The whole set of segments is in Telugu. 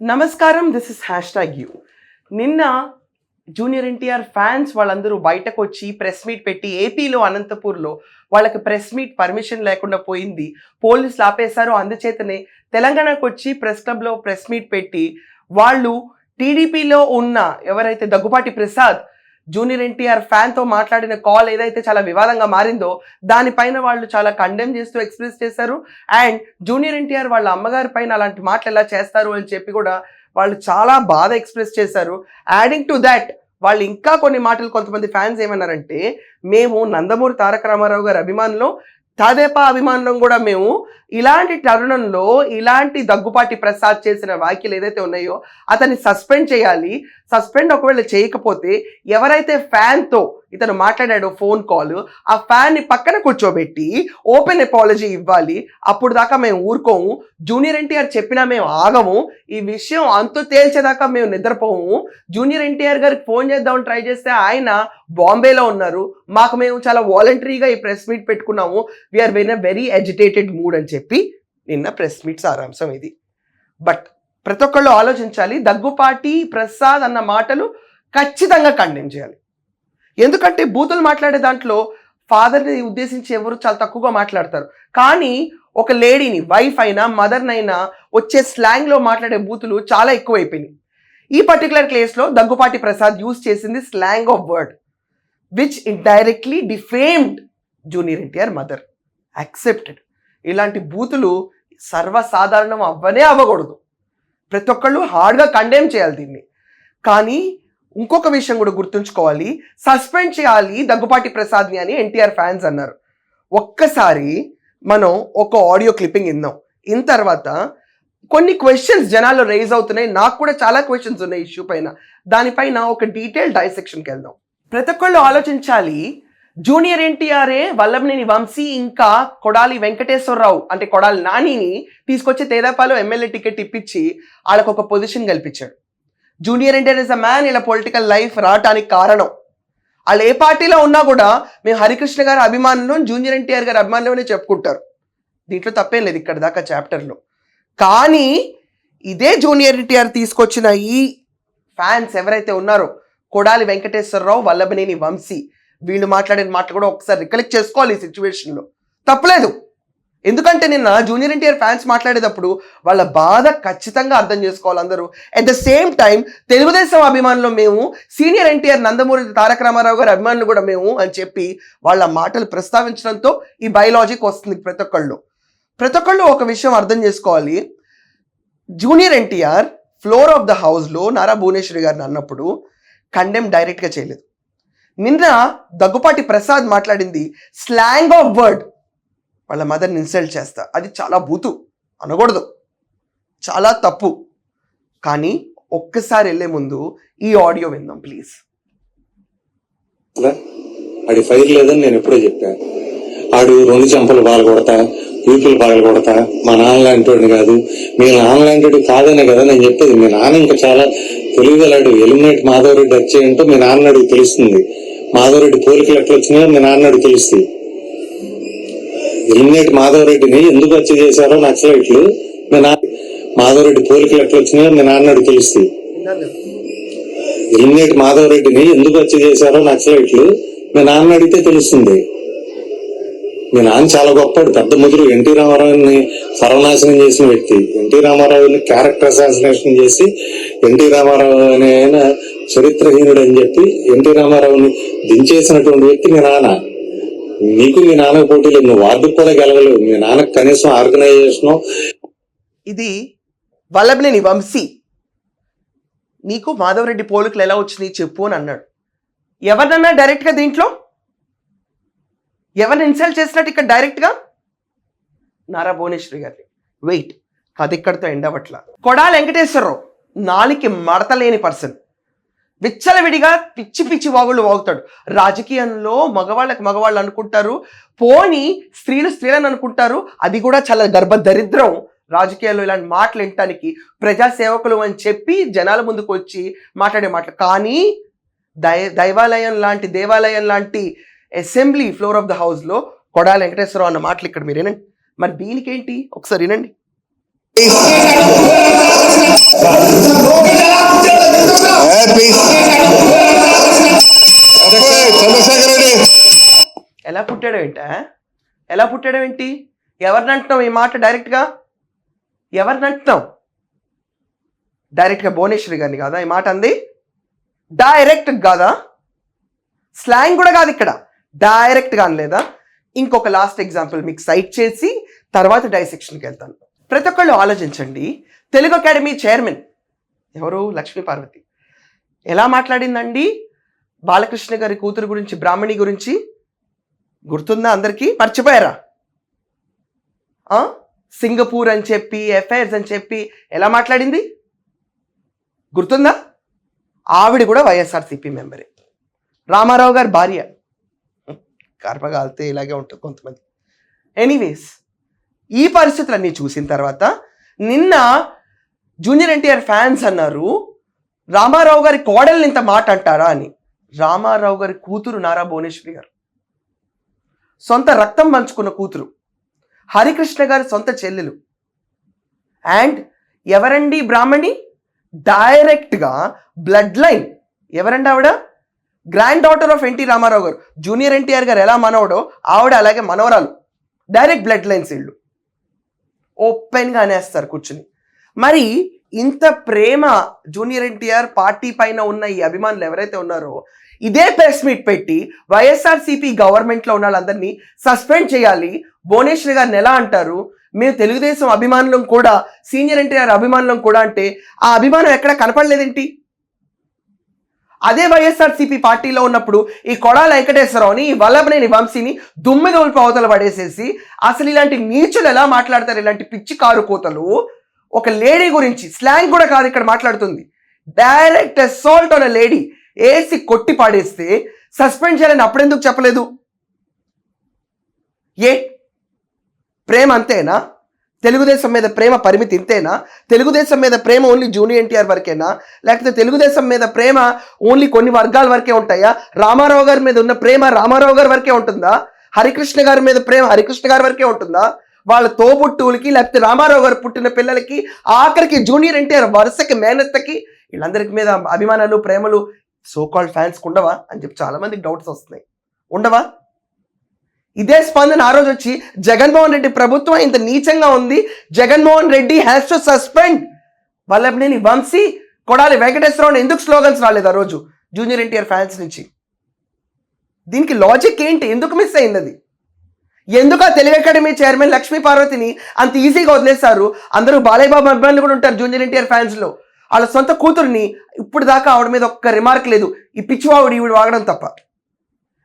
నమస్కారం this is hashtag you నిన్న జూనియర్ ఎన్టీఆర్ ఫ్యాన్స్ వాళ్ళందరూ బయటకు వచ్చి ప్రెస్ మీట్ పెట్టి ఏపీలో అనంతపూర్లో వాళ్ళకి ప్రెస్ మీట్ పర్మిషన్ లేకుండా పోయింది. పోలీసులు ఆపేశారు. అందుచేతనే తెలంగాణకు వచ్చి ప్రెస్ క్లబ్లో ప్రెస్ మీట్ పెట్టి వాళ్ళు టీడీపీలో ఉన్న ఎవరైతే దగ్గుపాటి ప్రసాద్ జూనియర్ ఎన్టీఆర్ ఫ్యాన్తో మాట్లాడిన కాల్ ఏదైతే చాలా వివాదంగా మారిందో దానిపైన వాళ్ళు చాలా కండెమ్ చేస్తూ ఎక్స్ప్రెస్ చేశారు. అండ్ జూనియర్ ఎన్టీఆర్ వాళ్ళ అమ్మగారి పైన అలాంటి మాటలు ఎలా చేస్తారు అని చెప్పి కూడా వాళ్ళు చాలా బాధ ఎక్స్ప్రెస్ చేశారు. యాడింగ్ టు దాట్ వాళ్ళు ఇంకా కొన్ని మాటలు కొంతమంది ఫ్యాన్స్ ఏమన్నారంటే మేము నందమూరి తారక రామారావు గారి అభిమానులు తాదేపా అభిమానం కూడా మేము ఇలాంటి తరుణంలో ఇలాంటి దగ్గుపాటి ప్రసాద్ చేసిన వ్యాఖ్యలు ఏదైతే ఉన్నాయో అతన్ని సస్పెండ్ చేయాలి. సస్పెండ్ ఒకవేళ చేయకపోతే ఎవరైతే ఫ్యాన్తో ఇతను మాట్లాడాడు ఫోన్ కాల్. ఆ ఫ్యాన్ని పక్కన కూర్చోబెట్టి ఓపెన్ ఎపాలజీ ఇవ్వాలి. అప్పుడు దాకా మేము ఊరుకోము. జూనియర్ ఎన్టీఆర్ చెప్పినా మేము ఆగము. ఈ విషయం అంతు తేల్చేదాకా మేము నిద్రపోము. జూనియర్ ఎన్టీఆర్ గారికి ఫోన్ చేద్దామని ట్రై చేస్తే ఆయన బాంబేలో ఉన్నారు. మాకు మేము చాలా వాలంటరీగా ఈ ప్రెస్ మీట్ పెట్టుకున్నాము. We're when a very agitated mood అని చెప్పి నిన్న ప్రెస్ మీట్ సారాంశం ఇది. బట్ ప్రతి ఒక్కళ్ళు ఆలోచించాలి. దగ్గుపాటి ప్రసాద్ అన్న మాటలు ఖచ్చితంగా కండెమ్ చేయాలి. ఎందుకంటే బూతులు మాట్లాడే దాంట్లో ఫాదర్ని ఉద్దేశించి ఎవరు చాలా తక్కువగా మాట్లాడతారు. కానీ ఒక లేడీని వైఫ్ అయినా మదర్నైనా వచ్చే స్లాంగ్లో మాట్లాడే బూతులు చాలా ఎక్కువైపోయినాయి. ఈ పర్టికులర్ కేసులో దగ్గుపాటి ప్రసాద్ యూజ్ చేసింది slang of word which directly defamed junior NTR mother accepted ఇలాంటి బూతులు సర్వసాధారణం అవ్వనే అవ్వకూడదు. ప్రతి ఒక్కళ్ళు హార్డ్గా కండెమ్ చేయాలి దీన్ని. కానీ ఇంకొక విషయం కూడా గుర్తుంచుకోవాలి. సస్పెండ్ చేయాలి దగ్గుపాటి ప్రసాద్ని అని ఎన్టీఆర్ ఫ్యాన్స్ అన్నారు. ఒక్కసారి మనం ఒక ఆడియో క్లిప్పింగ్ ఇందాం ఇన్ తర్వాత కొన్ని క్వశ్చన్స్ జనాల్లో రైజ్ అవుతున్నాయి. నాకు కూడా చాలా క్వశ్చన్స్ ఉన్నాయి ఇష్యూ పైన. దానిపైన ఒక డీటెయిల్ డైసెక్షన్కి వెళ్దాం. ప్రతి ఒక్కళ్ళు ఆలోచించాలి. జూనియర్ ఎన్టీఆర్ఏ వల్లభనేని వంశీ ఇంకా కొడాలి వెంకటేశ్వరరావు అంటే కొడాలి నానిని తీసుకొచ్చి తేదాపాలో ఎమ్మెల్యే టికెట్ ఇప్పించి వాళ్ళకు ఒక పొజిషన్ కల్పించాడు. Junior NTR is a man ఇలా పొలిటికల్ లైఫ్ రావటానికి కారణం. వాళ్ళు ఏ పార్టీలో ఉన్నా కూడా మేము హరికృష్ణ గారి అభిమానులు జూనియర్ ఎన్టీఆర్ గారి అభిమానులు చెప్పుకుంటారు. దీంట్లో తప్పేం లేదు ఇక్కడ దాకా చాప్టర్లో కానీ ఇదే జూనియర్ ఎన్టీఆర్ తీసుకొచ్చిన ఈ ఫ్యాన్స్ ఎవరైతే ఉన్నారో కొడాలి వెంకటేశ్వరరావు వల్లభనేని వంశీ వీళ్ళు మాట్లాడిన మాటలు కూడా ఒకసారి రికలెక్ట్ చేసుకోవాలి ఈ సిచ్యువేషన్లో తప్పలేదు. ఎందుకంటే నిన్న జూనియర్ ఎన్టీఆర్ ఫ్యాన్స్ మాట్లాడేటప్పుడు వాళ్ళ బాధ ఖచ్చితంగా అర్థం చేసుకోవాలి అందరూ. At the same time Telugu Desam అభిమానులు మేము సీనియర్ ఎన్టీఆర్ నందమూరి తారక రామారావు గారి అభిమానులు కూడా మేము అని చెప్పి వాళ్ళ మాటలు ప్రస్తావించడంతో ఈ బయలాజిక్ వస్తుంది ప్రతి ఒక్కళ్ళు. ప్రతి ఒక్కళ్ళు ఒక విషయం అర్థం చేసుకోవాలి. Junior NTR floor of the హౌస్లో నారా భువనేశ్వరి గారిని అన్నప్పుడు కండెమ్ డైరెక్ట్గా చేయలేదు. నిన్న దగ్గుపాటి ప్రసాద్ మాట్లాడింది స్లాంగ్ ఆఫ్ వర్డ్ వాళ్ళ మదర్ని ఇన్సల్ట్ చేస్తా. అది చాలా బూతు. అనకూడదు. చాలా తప్పు. కానీ ఒక్కసారి వెళ్ళే ముందు ఈ ఆడియో విందాం ప్లీజ్. అది ఫైర్ లేదని నేను ఎప్పుడో చెప్పాను ఆడు రెండు చెంపలు బాగా కొడతా వీపులు బాగా కొడతా మా నాన్న లాంటి కాదు. మీ నాన్న లాంటి కాదనే కదా నేను చెప్పేది. మీ నాన్న ఇంకా చాలా తెలివిగలాడు ఎలిమినేట్ మాధవరెడ్డి వచ్చేయంటో మీ నాన్నడు తెలుస్తుంది. మాధవరెడ్డి పోలికలు ఎట్లా వచ్చినాయో మీ నాన్నడు తెలుస్తుంది. ఎలిమినేట్ మాధవరెడ్డిని ఎందుకు వచ్చి చేశారో నక్సలైట్లు మీ నాన్న మాధవరెడ్డి పోలికలు ఎట్లా వచ్చినాయో మీ నాన్న అడిగి తెలుస్తుంది. ఎలిమినేట్ మాధవరెడ్డిని ఎందుకు వచ్చి చేశారో నక్సలైట్లు మీ నాన్న అడిగితే తెలుస్తుంది. మీ నాన్న చాలా గొప్పడు పెద్ద ముదురు ఎన్టీ రామారావుని సర్వనాశనం చేసిన వ్యక్తి. ఎన్టీ రామారావుని క్యారెక్టర్ అసాసినేషన్ చేసి ఎన్టీ రామారావు అనే ఆయన చరిత్రహీనుడు అని చెప్పి ఎన్టీ రామారావుని దించేసినటువంటి వ్యక్తి మీ నాన్న. నీకు మీ నాన్న పోటీలు నువ్వు వార్డుకు కూడా గెలవలేవు. మీ నాన్న కనీసం ఆర్గనైజేషన్ ఇది వల్లభనేని వంశీ. నీకు మాధవరెడ్డి పోలికలు ఎలా వచ్చినాయి చెప్పు అని అన్నాడు. ఎవరినన్నా డైరెక్ట్గా దీంట్లో? ఎవరిని ఇన్సల్ట్ చేసినట్టు ఇక్కడ డైరెక్ట్గా? నారా భువనేశ్వరి గారిని. వెయిట్ కథ ఇక్కడితో ఎండవట్ల అవ్వట్ల. కొడాలి వెంకటేశ్వరరావు నాలికి మడతలేని పర్సన్. విచ్చలవిడిగా పిచ్చి పిచ్చి వాగుళ్ళు వాగుతాడు రాజకీయంలో మగవాళ్ళకి మగవాళ్ళు అనుకుంటారు పోని స్త్రీలు స్త్రీలను అనుకుంటారు అది కూడా చాలా గర్భ దరిద్రం రాజకీయాల్లో ఇలాంటి మాటలు వినటానికి ప్రజాసేవకులు అని చెప్పి జనాల ముందుకు వచ్చి మాట్లాడే మాటలు కానీ దై దైవాలయం లాంటి దేవాలయం లాంటి అసెంబ్లీ ఫ్లోర్ ఆఫ్ ద హౌస్లో కొడాలి వెంకటేశ్వరరావు అన్న మాటలు ఇక్కడ మీరు వినండి మరి దీనికేంటి ఒకసారి వినండి ఎలా పుట్టాడు ఏంట? ఎలా పుట్టాడు ఏంటి? ఎవరిని అంటున్నావు ఈ మాట డైరెక్ట్గా? ఎవరిని అంటున్నావు డైరెక్ట్గా భువనేశ్వరి గారిని కాదా ఈ మాట అంది? డైరెక్ట్ కాదా? స్లాంగ్ కూడా కాదు ఇక్కడ. డైరెక్ట్గా లేదా ఇంకొక లాస్ట్ ఎగ్జాంపుల్ మీకు సైట్ చేసి తర్వాత డైసెక్షన్కి వెళ్తాను. ప్రతి ఒక్కళ్ళు ఆలోచించండి. తెలుగు అకాడమీ చైర్మన్ ఎవరు? లక్ష్మీ పార్వతి. ఎలా మాట్లాడిందండి? బాలకృష్ణ గారి కూతురు గురించి బ్రాహ్మణి గురించి గుర్తుందా అందరికీ? మర్చిపోయారా? సింగపూర్ అని చెప్పి ఎఫ్ఐఆర్స్ అని చెప్పి ఎలా మాట్లాడింది? గుర్తుందా? ఆవిడ కూడా వైఎస్ఆర్సీపీ మెంబరే. రామారావు గారి భార్య. కర్పగాలితే ఇలాగే ఉంటుంది కొంతమంది. ఎనీవేస్ ఈ పరిస్థితులన్నీ చూసిన తర్వాత నిన్న జూనియర్ ఎన్టీఆర్ ఫ్యాన్స్ అన్నారు రామారావు గారి కోడల్ని ఇంత మాట అంటారా అని. రామారావు గారి కూతురు నారా భువనేశ్వరి గారు. సొంత రక్తం పంచుకున్న కూతురు. హరికృష్ణ గారి సొంత చెల్లెలు. అండ్ ఎవరండి బ్రాహ్మణి? డైరెక్ట్గా బ్లడ్ లైన్. ఎవరండి ఆవిడ? Granddaughter of NT Ramarao గారు. జూనియర్ ఎన్టీఆర్ గారు ఎలా మనవడో ఆవిడ అలాగే మనవరాలు. డైరెక్ట్ బ్లడ్ లైన్స్ వీళ్ళు. ఓపెన్గా అనేస్తారు కూర్చుని. మరి ఇంత ప్రేమ జూనియర్ ఎన్టీఆర్ పార్టీ పైన ఉన్న ఈ అభిమానులు ఎవరైతే ఉన్నారో ఇదే ప్రెస్ మీట్ పెట్టి వైఎస్ఆర్సీపీ గవర్నమెంట్లో ఉన్న వాళ్ళందరినీ సస్పెండ్ చేయాలి. భువనేశ్వరి గారిని ఎలా అంటారు? మేము తెలుగుదేశం అభిమానులం కూడా సీనియర్ ఎన్టీఆర్ అభిమానులం కూడా అంటే ఆ అభిమానం ఎక్కడ కనపడలేదేంటి? అదే వైఎస్ఆర్సీపీ పార్టీలో ఉన్నప్పుడు ఈ కొడాల వెంకటేశ్వరరావుని ఈ వల్లభనేని వంశీని దుమ్మెద అవతల పడేసేసి అసలు ఇలాంటి నీచులు ఎలా మాట్లాడతారు? ఇలాంటి పిచ్చి కారు కోతలు ఒక లేడీ గురించి స్లాంగ్ కూడా కాదు ఇక్కడ మాట్లాడుతుంది. డైరెక్ట్ అసాల్ట్ ఆన్ లేడీ ఏసి కొట్టి పాడేస్తే సస్పెండ్ చేయాలని అప్పుడెందుకు చెప్పలేదు? ఏ? ప్రేమ అంతేనా? తెలుగుదేశం మీద ప్రేమ పరిమితి ఇంతేనా? తెలుగుదేశం మీద ప్రేమ ఓన్లీ జూనియర్ ఎన్టీఆర్ వరకేనా? లేకపోతే తెలుగుదేశం మీద ప్రేమ ఓన్లీ కొన్ని వర్గాల వరకే ఉంటాయా? రామారావు గారి మీద ఉన్న ప్రేమ రామారావు గారి వరకే ఉంటుందా? హరికృష్ణ గారి మీద ప్రేమ హరికృష్ణ గారి వరకే ఉంటుందా? వాళ్ళ తోబుట్టువులకి లేకపోతే రామారావు గారు పుట్టిన పిల్లలకి ఆఖరికి జూనియర్ ఎన్టీఆర్ వరుసకి మేనత్తకి వీళ్ళందరికి మీద అభిమానాలు ప్రేమలు సో కాల్డ్ ఫ్యాన్స్ ఉండవా అని చెప్పి చాలా మందికి డౌట్స్ వస్తున్నాయి. ఉండవా? ఇదే స్పందన ఆ రోజు వచ్చి జగన్మోహన్ రెడ్డి ప్రభుత్వం ఇంత నీచంగా ఉంది Jaganmohan Reddy has to suspend Vallabhaneni Vamsi Kodali Venkateswara Rao ఎందుకు స్లోగన్స్ రాలేదు ఆ రోజు? జూనియర్ ఎన్టీఆర్ ఫ్యాన్స్ నుంచి. దీనికి లాజిక్ ఏంటి? ఎందుకు మిస్ అయింది అది? ఎందుకో తెలుగు అకాడమీ చైర్మన్ లక్ష్మీ పార్వతిని అంత ఈజీగా వదిలేస్తారు అందరూ బాలయ్య బాబు అభిమానులు కూడా ఉంటారు జూనియర్ ఎన్టీఆర్ ఫ్యాన్స్లో. వాళ్ళ సొంత కూతుర్ని ఇప్పుడు దాకా ఆవిడ మీద ఒక్క రిమార్క్ లేదు. ఈ పిచ్చివావుడు ఈవిడ వాగడం తప్ప.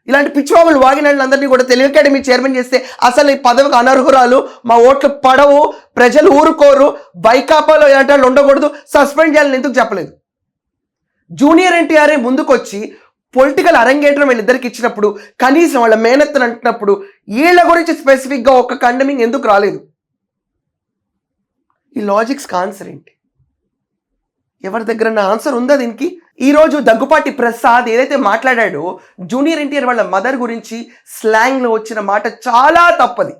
ఇలాంటి పిచ్చివాగులు వాగిన వాళ్ళందరినీ కూడా తెలుగు అకాడమీ చైర్మన్ చేస్తే అసలు ఈ పదవికి అనర్హురాలు? మా ఓట్లు పడవు ప్రజలు ఊరుకోరు వైకాపాలో ఇలాంటి వాళ్ళు ఉండకూడదు సస్పెండ్ చేయాలని ఎందుకు చెప్పలేదు? జూనియర్ ఎన్టీఆర్ఏ ముందుకొచ్చి పొలిటికల్ అరంగేట్రం వీళ్ళిద్దరికి ఇచ్చినప్పుడు కనీసం వాళ్ళ మేనత్తను అంటున్నప్పుడు వీళ్ళ గురించి స్పెసిఫిక్గా ఒక కండమింగ్ ఎందుకు రాలేదు? ఈ లాజిక్స్ ఆన్సర్ ఏంటి? ఎవరి దగ్గర ఆన్సర్ ఉందా దీనికి? ఈరోజు దగ్గుపాటి ప్రసాద్ ఏదైతే మాట్లాడాడో జూనియర్ ఎన్టీఆర్ వాళ్ళ మదర్ గురించి స్లాంగ్లో వచ్చిన మాట చాలా తప్పది.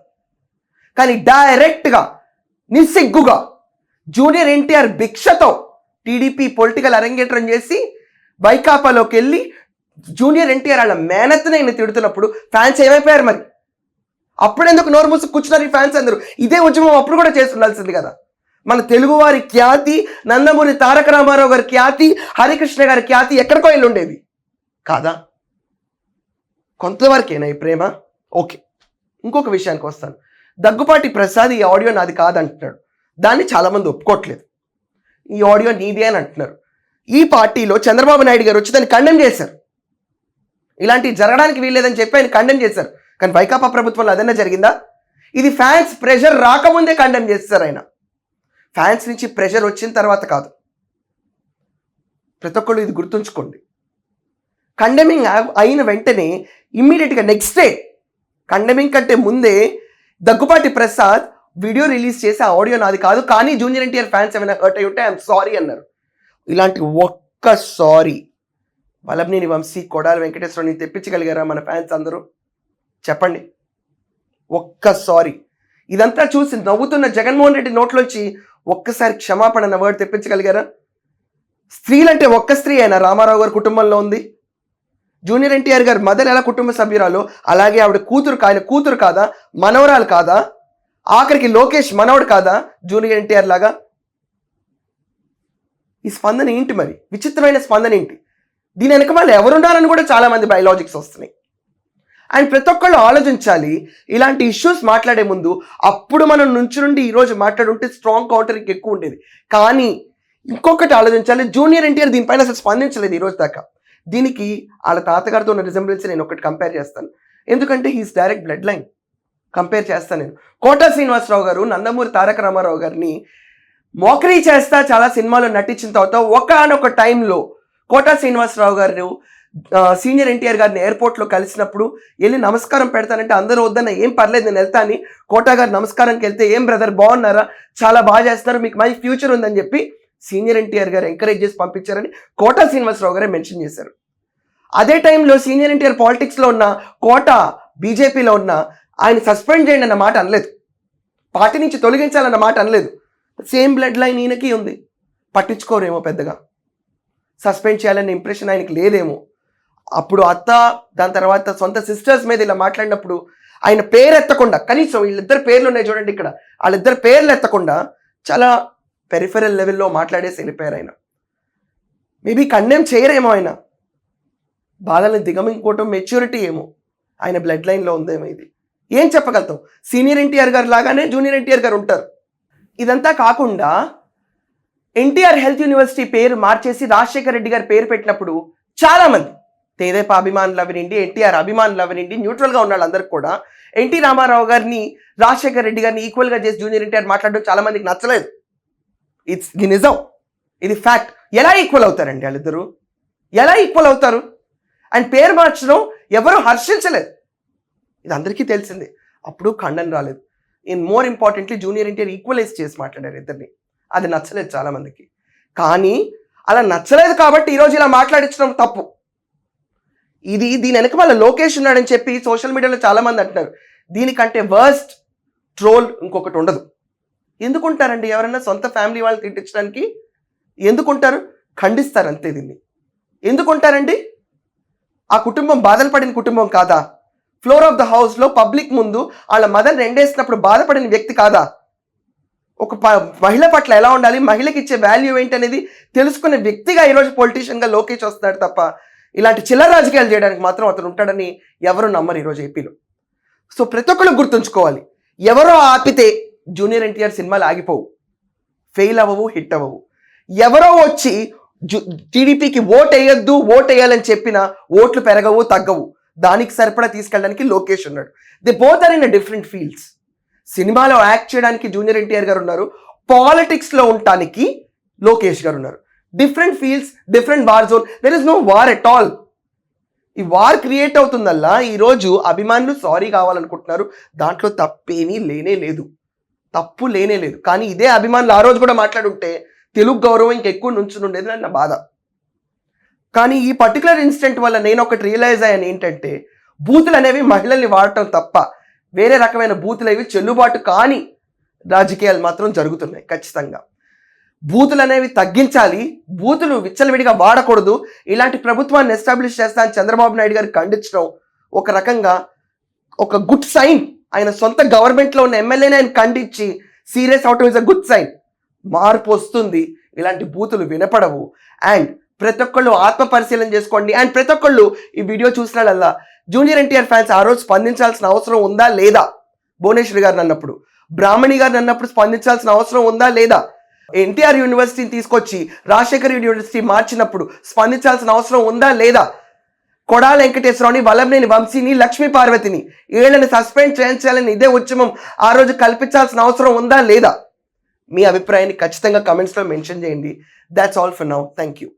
కానీ డైరెక్ట్గా నిస్సిగ్గుగా జూనియర్ ఎన్టీఆర్ భిక్షతో టీడీపీ పొలిటికల్ అరంగేట్రం చేసి వైకాపాలోకి వెళ్ళి జూనియర్ ఎన్టీఆర్ వాళ్ళ మేనత్తనే ఈయన తిడుతున్నప్పుడు ఫ్యాన్స్ ఏమైపోయారు మరి? అప్పుడెందుకు నోరు మూసి కూర్చున్నారు ఈ ఫ్యాన్స్ అందరూ? ఇదే ఉద్యమం అప్పుడు కూడా చేసుకుండాల్సింది కదా. మన తెలుగువారి ఖ్యాతి నందమూరి తారక రామారావు గారి ఖ్యాతి హరికృష్ణ గారి ఖ్యాతి ఎక్కడికో వెళ్ళి ఉండేది కాదా? కొంతవరకేనా ఈ ప్రేమ? ఓకే. ఇంకొక విషయానికి వస్తాను. దగ్గుపాటి ప్రసాద్ ఈ ఆడియో నాది కాదంటున్నాడు. దాన్ని చాలామంది ఒప్పుకోవట్లేదు ఈ ఆడియో నీదే అని అంటున్నారు. ఈ పార్టీలో చంద్రబాబు నాయుడు గారు వచ్చి దాన్ని కండెమ్ చేశారు. ఇలాంటివి జరగడానికి వీల్లేదని చెప్పి ఆయన కండెమ్ చేశారు. కానీ వైకాపా ప్రభుత్వంలో అదన్నా జరిగిందా? ఇది ఫ్యాన్స్ ప్రెషర్ రాకముందే కండెమ్ చేస్తారు ఆయన. ఫ్యాన్స్ నుంచి ప్రెషర్ వచ్చిన తర్వాత కాదు. ప్రతి ఒక్కళ్ళు ఇది గుర్తుంచుకోండి. కండెమింగ్ అయిన వెంటనే ఇమ్మీడియట్గా నెక్స్ట్ డే కండెమింగ్ కంటే ముందే దగ్గుపాటి ప్రసాద్ వీడియో రిలీజ్ చేసి ఆ ఆడియో నాది కాదు. కానీ జూనియర్ ఎన్టీఆర్ ఫ్యాన్స్ ఏమైనా హర్ట్ అయి ఉంటే ఐఎమ్ సారీ అన్నారు. ఇలాంటి ఒక్క సారీ వలబ్నేని వంశీ కొడాలి వెంకటేశ్వరుని తెప్పించగలిగారా మన ఫ్యాన్స్ అందరూ? చెప్పండి. ఒక్క సారీ ఇదంతా చూసి నవ్వుతున్న జగన్మోహన్ రెడ్డి నోట్లోంచి ఒక్కసారి క్షమాపణ అన్న వర్డ్ తెప్పించగలిగారా? స్త్రీలంటే ఒక్క స్త్రీ అయినా రామారావు గారి కుటుంబంలో ఉంది. జూనియర్ ఎన్టీఆర్ గారు మదర్ ఎలా కుటుంబ సభ్యురాలు? అలాగే ఆవిడ కూతురు ఆయన కూతురు కాదా? మనవరాలు కాదా? ఆఖరికి లోకేష్ మనవడు కాదా? జూనియర్ ఎన్టీఆర్ లాగా? ఈ స్పందన ఏంటి మరి? విచిత్రమైన స్పందన ఏంటి? దీని వెనక వాళ్ళు ఎవరున్నారని కూడా చాలా మంది బయలాజిక్స్ వస్తున్నాయి. అండ్ ప్రతి ఒక్కళ్ళు ఆలోచించాలి ఇలాంటి ఇష్యూస్ మాట్లాడే ముందు అప్పుడు మనం నుంచి నుండి ఈరోజు మాట్లాడుంటే స్ట్రాంగ్ కౌంటరింగ్ ఎక్కువ ఉండేది. కానీ ఇంకొకటి ఆలోచించాలి జూనియర్ ఎన్టీఆర్ దీనిపైన అసలు స్పందించలేదు ఈరోజు దాకా. దీనికి వాళ్ళ తాతగారితో ఉన్న రిజంబ్లెన్స్ నేను ఒకటి కంపేర్ చేస్తాను. ఎందుకంటే he's direct blood line compare చేస్తాను నేను. కోటా శ్రీనివాసరావు గారు నందమూరి తారక రామారావు గారిని మోకరీ చేస్తా చాలా సినిమాలో నటించిన తర్వాత ఒకనొక టైంలో కోటా శ్రీనివాసరావు గారు సీనియర్ ఎన్టీఆర్ గారిని ఎయిర్పోర్ట్లో కలిసినప్పుడు వెళ్ళి నమస్కారం పెడతానంటే అందరూ వద్దన్న ఏం పర్లేదు నేను వెళ్తాను కోటా గారు నమస్కారంకి వెళ్తే ఏం బ్రదర్ బాగున్నారా? చాలా బాగా చేస్తున్నారు మీకు మంచి ఫ్యూచర్ ఉందని చెప్పి సీనియర్ ఎన్టీఆర్ గారు ఎంకరేజ్ చేసి పంపించారని కోటా శ్రీనివాసరావు గారే మెన్షన్ చేశారు. అదే టైంలో సీనియర్ ఎన్టీఆర్ పాలిటిక్స్లో ఉన్న కోటా బీజేపీలో ఉన్న ఆయన సస్పెండ్ చేయండి అన్న మాట అనలేదు. పార్టీ నుంచి తొలగించాలన్న మాట అనలేదు. సేమ్ బ్లడ్ లైన్ ఈయనకి ఉంది. పట్టించుకోరేమో పెద్దగా. సస్పెండ్ చేయాలనే ఇంప్రెషన్ ఆయనకి లేదేమో. అప్పుడు అత్త దాని తర్వాత సొంత సిస్టర్స్ మీద ఇలా మాట్లాడినప్పుడు ఆయన పేరు ఎత్తకుండా కనీసం వీళ్ళిద్దరు పేర్లు ఉన్నాయి చూడండి ఇక్కడ వాళ్ళిద్దరు పేర్లు ఎత్తకుండా చాలా పెరిఫెరల్ లెవెల్లో మాట్లాడేసి వెళ్ళిపోయారు ఆయన. మేబీ కండెమ్ చేయరేమో ఆయన. బాధల్ని దిగమింకోవటం మెచ్యూరిటీ ఏమో. ఆయన బ్లడ్ లైన్లో ఉందేమో ఇది. ఏం చెప్పగలుగుతాం? సీనియర్ ఎన్టీఆర్ గారు లాగానే జూనియర్ ఎన్టీఆర్ గారు ఉంటారు. ఇదంతా కాకుండా ఎన్టీఆర్ హెల్త్ యూనివర్సిటీ పేరు మార్చేసి రాజశేఖర రెడ్డి గారి పేరు పెట్టినప్పుడు చాలా మంది తేదేప అభిమానులు అవనండి ఎన్టీఆర్ అభిమానులు అవనండి న్యూట్రల్గా ఉన్న వాళ్ళందరికీ కూడా ఎన్టీ రామారావు గారిని రాజశేఖర రెడ్డి గారిని ఈక్వల్గా చేసి జూనియర్ ఎన్టీఆర్ మాట్లాడడం చాలా మందికి నచ్చలేదు. ఇట్స్ ఇది నిజం. ఇది ఫ్యాక్ట్ ఎలా ఈక్వల్ అవుతారండి వాళ్ళిద్దరు? ఎలా ఈక్వల్ అవుతారు? అండ్ పేరు మార్చడం ఎవరు హర్షించలేదు. ఇది అందరికీ తెలిసిందే. అప్పుడు ఖండన రాలేదు. In more importantly junior NTR equalize చేసి మాట్లాడారు ఇద్దరిని. అది నచ్చలేదు చాలామందికి. కానీ అలా నచ్చలేదు కాబట్టి ఈరోజు ఇలా మాట్లాడించడం తప్పు. ఇది దీని వెనక వాళ్ళ లోకేష్ ఉన్నాడని చెప్పి సోషల్ మీడియాలో చాలామంది అంటున్నారు. దీనికంటే వర్స్ట్ ట్రోల్ ఇంకొకటి ఉండదు. ఎందుకుంటారండి? ఎవరైనా సొంత ఫ్యామిలీ వాళ్ళు తిట్టించడానికి ఎందుకుంటారు? ఖండిస్తారు అంతే దీన్ని. ఎందుకుంటారండి? ఆ కుటుంబం బాధలు పడిన కుటుంబం కాదా? ఫ్లోర్ ఆఫ్ ద హౌస్లో పబ్లిక్ ముందు వాళ్ళ మదర్ రెండేసినప్పుడు బాధపడిన వ్యక్తి కాదా? ఒక ప- మహిళ పట్ల ఎలా ఉండాలి? మహిళకి ఇచ్చే వాల్యూ ఏంటి అనేది తెలుసుకునే వ్యక్తిగా ఈరోజు పొలిటీషియన్గా లోకేష్ వస్తాడు తప్ప ఇలాంటి చిల్లర రాజకీయాలు చేయడానికి మాత్రం అతను ఉంటాడని ఎవరు నమ్మరు ఈరోజు ఏపీలో. సో ప్రతి ఒక్కరు గుర్తుంచుకోవాలి. ఎవరో ఆపితే జూనియర్ ఎన్టీఆర్ సినిమాలు ఆగిపోవు. ఫెయిల్ అవ్వవు హిట్ అవ్వవు. ఎవరో వచ్చి జు టీడీపీకి ఓట్ వేయొద్దు ఓట్ వేయాలని చెప్పిన ఓట్లు పెరగవు తగ్గవు. దానికి సరిపడా తీసుకెళ్ళడానికి లోకేష్ ఉన్నాడు. The both are in different fields సినిమాలో యాక్ట్ చేయడానికి జూనియర్ ఎన్టీఆర్ గారు ఉన్నారు. పాలిటిక్స్లో ఉండటానికి లోకేష్ గారు ఉన్నారు. Different fields different war zone there is no war at all ఈ వార్ క్రియేట్ అవుతుందల్లా ఈరోజు అభిమానులు సారీ కావాలనుకుంటున్నారు. దాంట్లో తప్పేమీ లేనే లేదు. తప్పు లేనే లేదు. కానీ ఇదే అభిమానులు ఆ రోజు కూడా మాట్లాడుంటే తెలుగు గౌరవం ఇంకెక్కువ నుంచుని ఉండేది నా బాధ. కానీ ఈ పర్టికులర్ ఇన్సిడెంట్ వల్ల నేను ఒకటి రియలైజ్ అయ్యాను ఏంటంటే బూతులు అనేవి మహిళల్ని వాడటం తప్ప వేరే రకమైన బూతులు అవి చెల్లుబాటు కాని రాజకీయాలు మాత్రం జరుగుతున్నాయి ఖచ్చితంగా. బూతులు అనేవి తగ్గించాలి బూతులు విచ్చలవిడిగా వాడకూడదు. ఇలాంటి ప్రభుత్వాన్ని ఎస్టాబ్లిష్ చేస్తా అని చంద్రబాబు నాయుడు గారు ఖండించడం ఒక రకంగా ఒక గుడ్ సైన్. ఆయన సొంత గవర్నమెంట్లో ఉన్న ఎమ్మెల్యేని ఆయన ఖండించి సీరియస్ అవటం ఇస్ అ గుడ్ సైన్. మార్పు వస్తుంది. ఇలాంటి బూతులు వినపడవు. అండ్ ప్రతి ఒక్కళ్ళు ఆత్మ పరిశీలన చేసుకోండి. అండ్ ప్రతి ఒక్కళ్ళు ఈ వీడియో చూసినాడల్లా జూనియర్ ఎన్టీఆర్ ఫ్యాన్స్ ఆ రోజు స్పందించాల్సిన అవసరం ఉందా లేదా? భువనేశ్వరి గారిని అన్నప్పుడు బ్రాహ్మణి గారిని అన్నప్పుడు స్పందించాల్సిన అవసరం ఉందా లేదా? ఎన్టీఆర్ యూనివర్సిటీని తీసుకొచ్చి రాజశేఖర్ యూనివర్సిటీ మార్చినప్పుడు స్పందించాల్సిన అవసరం ఉందా లేదా? కొడాల వెంకటేశ్వరరావుని వలంనేని వంశీని లక్ష్మీ పార్వతిని ఏళ్ళని సస్పెండ్ చేయించాలని ఇదే ఉద్యమం ఆ రోజు కల్పించాల్సిన అవసరం ఉందా లేదా? మీ అభిప్రాయాన్ని ఖచ్చితంగా కమెంట్స్లో మెన్షన్ చేయండి. That's all for now thank you